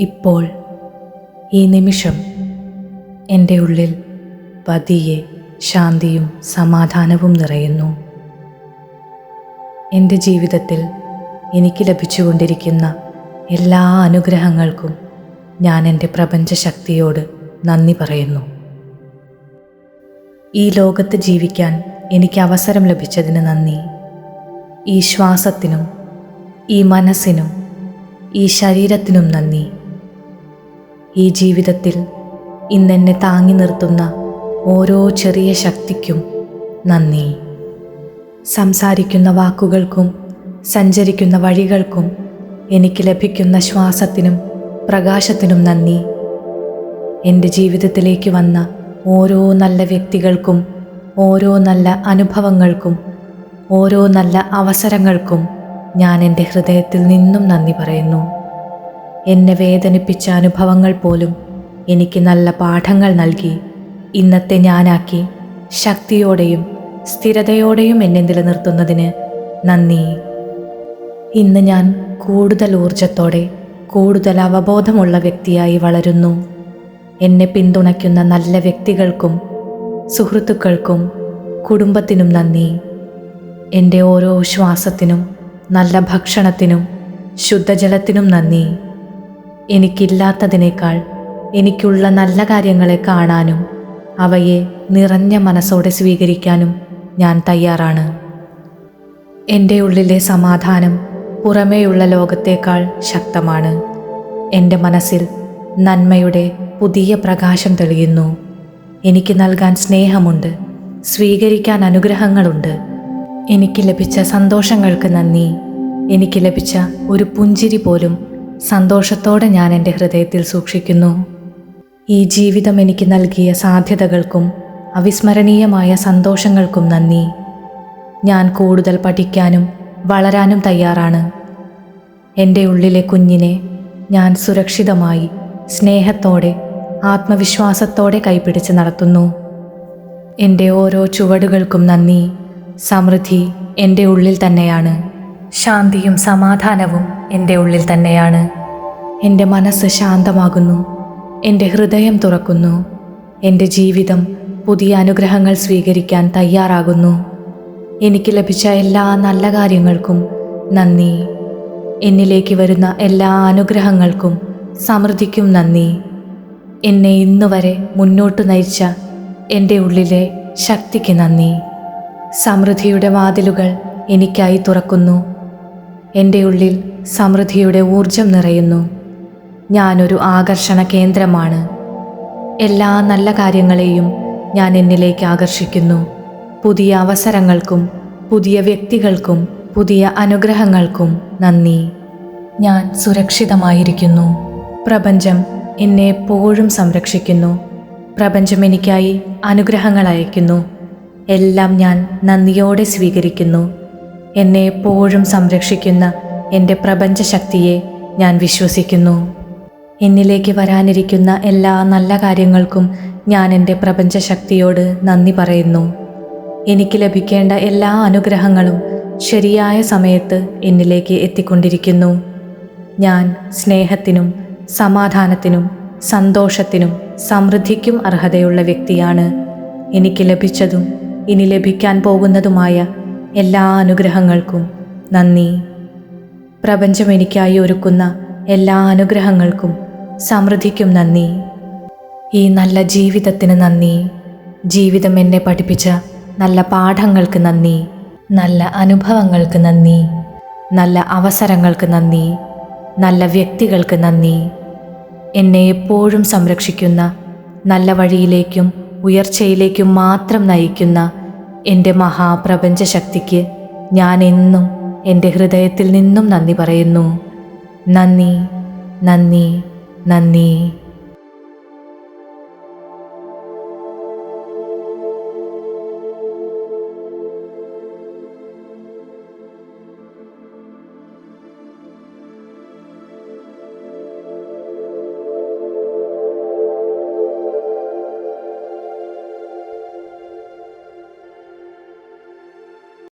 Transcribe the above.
ഇപ്പോൾ ഈ നിമിഷം എന്റെ ഉള്ളിൽ പതിയെ ശാന്തിയും സമാധാനവും നിറയുന്നു. എന്റെ ജീവിതത്തിൽ എനിക്ക് ലഭിച്ചുകൊണ്ടിരിക്കുന്ന എല്ലാ അനുഗ്രഹങ്ങൾക്കും ഞാൻ എന്റെ പ്രപഞ്ചശക്തിയോട് നന്ദി പറയുന്നു. ഈ ലോകത്ത് ജീവിക്കാൻ എനിക്ക് അവസരം ലഭിച്ചതിന് നന്ദി. ഈ ശ്വാസത്തിനും ഈ മനസ്സിനും ഈ ശരീരത്തിനും നന്ദി. ഈ ജീവിതത്തിൽ ഇന്നെന്നെ താങ്ങി നിർത്തുന്ന ഓരോ ചെറിയ ശക്തിക്കും നന്ദി. സംസാരിക്കുന്ന വാക്കുകൾക്കും സഞ്ചരിക്കുന്ന വഴികൾക്കും എനിക്ക് ലഭിക്കുന്ന ശ്വാസത്തിനും പ്രകാശത്തിനും നന്ദി. എന്റെ ജീവിതത്തിലേക്ക് വന്ന ഓരോ നല്ല വ്യക്തികൾക്കും ഓരോ നല്ല അനുഭവങ്ങൾക്കും ഓരോ നല്ല അവസരങ്ങൾക്കും ഞാൻ എന്റെ ഹൃദയത്തിൽ നിന്നും നന്ദി പറയുന്നു. എന്നെ വേദനിപ്പിച്ച അനുഭവങ്ങൾ പോലും എനിക്ക് നല്ല പാഠങ്ങൾ നൽകി. ഇന്നത്തെ ഞാനാക്കി ശക്തിയോടെയും സ്ഥിരതയോടെയും എന്നെ നിലനിർത്തുന്നതിന് നന്ദി. ഇന്ന് ഞാൻ കൂടുതൽ ഊർജത്തോടെ കൂടുതൽ അവബോധമുള്ള വ്യക്തിയായി വളരുന്നു. എന്നെ പിന്തുണയ്ക്കുന്ന നല്ല വ്യക്തികൾക്കും സുഹൃത്തുക്കൾക്കും കുടുംബത്തിനും നന്ദി. എന്റെ ഓരോ ശ്വാസത്തിനും നല്ല ഭക്ഷണത്തിനും ശുദ്ധജലത്തിനും നന്ദി. എനിക്കില്ലാത്തതിനേക്കാൾ എനിക്കുള്ള നല്ല കാര്യങ്ങളെ കാണാനും അവയെ നിറഞ്ഞ മനസ്സോടെ സ്വീകരിക്കാനും ഞാൻ തയ്യാറാണ്. എന്റെ ഉള്ളിലെ സമാധാനം പുറമേയുള്ള ലോകത്തേക്കാൾ ശക്തമാണ്. എന്റെ മനസ്സിൽ നന്മയുടെ പുതിയ പ്രകാശം തെളിയുന്നു. എനിക്ക് നൽകാൻ സ്നേഹമുണ്ട്. സ്വീകരിക്കാൻ അനുഗ്രഹങ്ങളുണ്ട്. എനിക്ക് ലഭിച്ച സന്തോഷങ്ങൾക്ക് നന്ദി. എനിക്ക് ലഭിച്ച ഒരു പുഞ്ചിരി പോലും സന്തോഷത്തോടെ ഞാൻ എന്റെ ഹൃദയത്തിൽ സൂക്ഷിക്കുന്നു. ഈ ജീവിതം എനിക്ക് നൽകിയ സാധ്യതകൾക്കും അവിസ്മരണീയമായ സന്തോഷങ്ങൾക്കും നന്ദി. ഞാൻ കൂടുതൽ പഠിക്കാനും വളരാനും തയ്യാറാണ്. എന്റെ ഉള്ളിലെ കുഞ്ഞിനെ ഞാൻ സുരക്ഷിതമായി സ്നേഹത്തോടെ ആത്മവിശ്വാസത്തോടെ കൈപിടിച്ച് നടത്തുന്നു. എന്റെ ഓരോ ചുവടുകൾക്കും നന്ദി. സമൃദ്ധി എന്റെ ഉള്ളിൽ തന്നെയാണ്. ശാന്തിയും സമാധാനവും എന്റെ ഉള്ളിൽ തന്നെയാണ്. എന്റെ മനസ്സ് ശാന്തമാകുന്നു. എന്റെ ഹൃദയം തുറക്കുന്നു. എന്റെ ജീവിതം പുതിയ അനുഗ്രഹങ്ങൾ സ്വീകരിക്കാൻ തയ്യാറാകുന്നു. എനിക്ക് ലഭിച്ച എല്ലാ നല്ല കാര്യങ്ങൾക്കും നന്ദി. എന്നിലേക്ക് വരുന്ന എല്ലാ അനുഗ്രഹങ്ങൾക്കും സമൃദ്ധിക്കും നന്ദി. എന്നെ ഇന്നുവരെ മുന്നോട്ട് നയിച്ച എന്റെ ഉള്ളിലെ ശക്തിക്ക് നന്ദി. സമൃദ്ധിയുടെ വാതിലുകൾ എനിക്കായി തുറക്കുന്നു. എന്റെ ഉള്ളിൽ സമൃദ്ധിയുടെ ഊർജം നിറയുന്നു. ഞാനൊരു ആകർഷണ കേന്ദ്രമാണ്. എല്ലാ നല്ല കാര്യങ്ങളെയും ഞാൻ എന്നിലേക്ക് ആകർഷിക്കുന്നു. പുതിയ അവസരങ്ങൾക്കും പുതിയ വ്യക്തികൾക്കും പുതിയ അനുഗ്രഹങ്ങൾക്കും നന്ദി. ഞാൻ സുരക്ഷിതമായിരിക്കുന്നു. പ്രപഞ്ചം എന്നെ എപ്പോഴും സംരക്ഷിക്കുന്നു. പ്രപഞ്ചം എനിക്കായി അനുഗ്രഹങ്ങൾ അയക്കുന്നു എല്ലാം ഞാൻ നന്ദിയോടെ സ്വീകരിക്കുന്നു. എന്നെ എപ്പോഴും സംരക്ഷിക്കുന്ന എന്റെ പ്രപഞ്ചശക്തിയെ ഞാൻ വിശ്വസിക്കുന്നു. എന്നിലേക്ക് വരാനിരിക്കുന്ന എല്ലാ നല്ല കാര്യങ്ങൾക്കും ഞാൻ എന്റെ പ്രപഞ്ചശക്തിയോട് നന്ദി പറയുന്നു. എനിക്ക് ലഭിക്കേണ്ട എല്ലാ അനുഗ്രഹങ്ങളും ശരിയായ സമയത്ത് എന്നിലേക്ക് എത്തിക്കൊണ്ടിരിക്കുന്നു. ഞാൻ സ്നേഹത്തിനും സമാധാനത്തിനും സന്തോഷത്തിനും സമൃദ്ധിക്കും അർഹതയുള്ള വ്യക്തിയാണ്. എനിക്ക് ലഭിച്ചതും ഇനി ലഭിക്കാൻ പോകുന്നതുമായ എല്ലാ അനുഗ്രഹങ്ങൾക്കും നന്ദി. പ്രപഞ്ചം എനിക്കായി ഒരുക്കുന്ന എല്ലാ അനുഗ്രഹങ്ങൾക്കും സമൃദ്ധിക്കും നന്ദി. ഈ നല്ല ജീവിതത്തിന് നന്ദി. ജീവിതം എന്നെ പഠിപ്പിച്ച നല്ല പാഠങ്ങൾക്ക് നന്ദി. നല്ല അനുഭവങ്ങൾക്ക് നന്ദി. നല്ല അവസരങ്ങൾക്ക് നന്ദി. നല്ല വ്യക്തികൾക്ക് നന്ദി. എന്നെ എപ്പോഴും സംരക്ഷിക്കുന്ന നല്ല വഴിയിലേക്കും ഉയർച്ചയിലേക്കും മാത്രം നയിക്കുന്ന എന്റെ മഹാപ്രപഞ്ച ശക്തിക്ക് ഞാൻ എന്നും എന്റെ ഹൃദയത്തിൽ നിന്നും നന്ദി പറയുന്നു. നന്ദി നന്ദി നന്ദി.